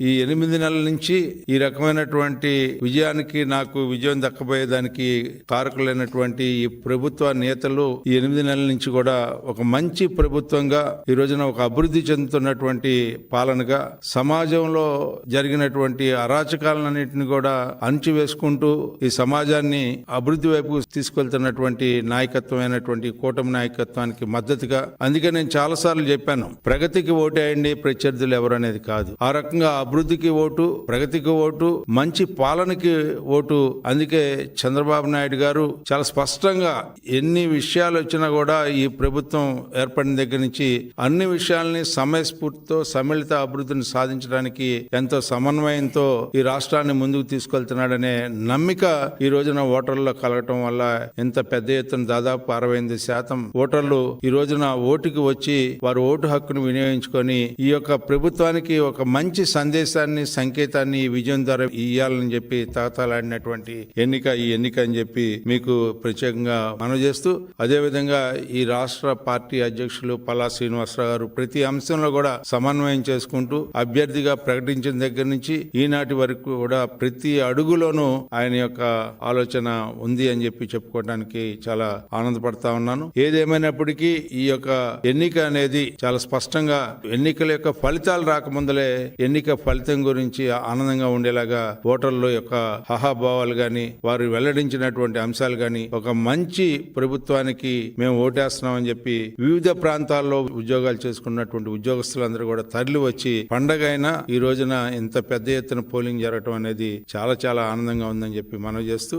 ఈ ఎనిమిది నెలల నుంచి ఈ రకమైనటువంటి విజయానికి నాకు విజయం దక్కబోయేదానికి కారకులైనటువంటి ఈ ప్రభుత్వ నేతలు ఈ ఎనిమిది నెలల నుంచి కూడా ఒక మంచి ప్రభుత్వంగా ఈ రోజున ఒక అభివృద్ధి చెందుతున్నటువంటి పాలనగా సమాజంలో జరిగినటువంటి అరాచకాలన్నింటిని కూడా అణచివేసుకుంటూ ఈ సమాజాన్ని అభివృద్ధి వైపు తీసుకెళ్తున్నటువంటి నాయకత్వమైనటువంటి కూటమి నాయకత్వానికి మద్దతుగా అందుకే నేను చాలాసార్లు చెప్పాను ప్రగతికి ఓటేయండి ప్రత్యర్థులు ఎవరు అనేది కాదు. ఆ రకంగా అభివృద్ధికి ఓటు ప్రగతికి ఓటు మంచి పాలనకి ఓటు. అందుకే చంద్రబాబు నాయుడు గారు చాలా స్పష్టంగా ఎన్ని విషయాలు వచ్చినా కూడా ఈ ప్రభుత్వం ఏర్పడిన దగ్గర నుంచి అన్ని విషయాల్ని సమయస్ఫూర్తితో సమ్మిళిత అభివృద్ధిని సాధించడానికి ఎంతో సమన్వయంతో ఈ రాష్ట్రాన్ని ముందుకు తీసుకెళ్తున్నాడనే నమ్మిక ఈ రోజున ఓటర్లలో కలగటం వల్ల ఎంత పెద్ద ఎత్తున దాదాపు అరవై ఎనిమిది శాతం ఓటర్లు ఈ రోజున ఓటుకి వచ్చి వారు ఓటు హక్కును వినియోగించుకొని ఈ యొక్క ప్రభుత్వానికి ఒక మంచి సందేశాన్ని సంకేతాన్ని ఈ విజయం ద్వారా ఇయ్యాలని చెప్పి తాతలాడినటువంటి ఎన్నిక ఈ ఎన్నిక అని చెప్పి మీకు ప్రత్యేకంగా మనవి చేస్తూ అదేవిధంగా ఈ రాష్ట్ర పార్టీ అధ్యక్షులు పల్లా శ్రీనివాసరావు గారు ప్రతి అంశంలో కూడా సమన్వయం చేసుకుంటూ అభ్యర్థిగా ప్రకటించిన దగ్గర నుంచి ఈనాటి వరకు కూడా ప్రతి అడుగులోనూ ఆయన యొక్క ఆలోచన ఉంది అని చెప్పి చెప్పుకోవడానికి చాలా ఆనందపడతా ఉన్నాను. ఏదేమైనప్పటికీ ఈ యొక్క ఎన్నిక అనేది చాలా స్పష్టంగా ఎన్నికల యొక్క ఫలితాలు రాకముందలే ఎన్నిక ఫలితం గురించి ఆనందంగా ఉండేలాగా ఓటర్ల యొక్క హహాభావాలు గాని వారు వెల్లడించినటువంటి అంశాలు గాని ఒక మంచి ప్రభుత్వానికి మేము ఓటేస్తున్నామని చెప్పి వివిధ ప్రాంతాల్లో ఉద్యోగాలు చేసుకున్నటువంటి ఉద్యోగస్తులందరూ కూడా తరలి వచ్చి పండగ అయినా ఈ రోజున ఇంత పెద్ద ఎత్తున పోలింగ్ జరగటం అనేది చాలా చాలా ఆనందంగా ఉందని చెప్పి మనం చేస్తూ